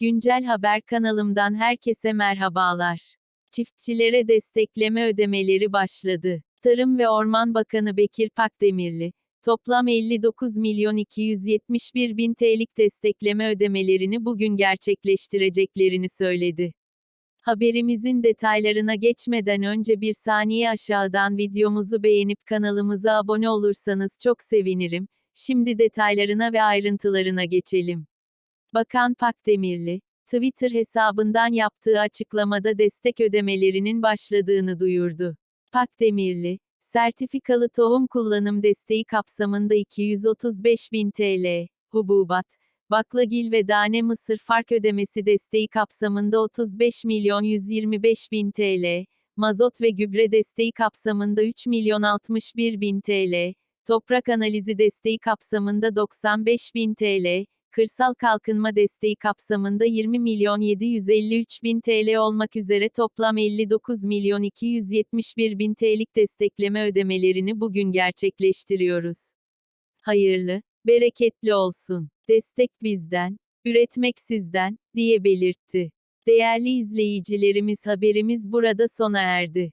Güncel Haber kanalımdan herkese merhabalar. Çiftçilere destekleme ödemeleri başladı. Tarım ve Orman Bakanı Bekir Pakdemirli, toplam 59 milyon 271 bin TL'lik destekleme ödemelerini bugün gerçekleştireceklerini söyledi. Haberimizin detaylarına geçmeden önce bir saniye aşağıdan videomuzu beğenip kanalımıza abone olursanız çok sevinirim. Şimdi detaylarına ve ayrıntılarına geçelim. Bakan Pakdemirli, Twitter hesabından yaptığı açıklamada destek ödemelerinin başladığını duyurdu. Pakdemirli, sertifikalı tohum kullanım desteği kapsamında 235 bin TL, hububat, baklagil ve tane mısır fark ödemesi desteği kapsamında 35 milyon 125 bin TL, mazot ve gübre desteği kapsamında 3 milyon 61 bin TL, toprak analizi desteği kapsamında 95 bin TL, kırsal kalkınma desteği kapsamında 20 milyon 753 bin TL olmak üzere toplam 59 milyon 271 bin TL'lik destekleme ödemelerini bugün gerçekleştiriyoruz. Hayırlı, bereketli olsun. Destek bizden, üretmek sizden, diye belirtti. Değerli izleyicilerimiz haberimiz burada sona erdi.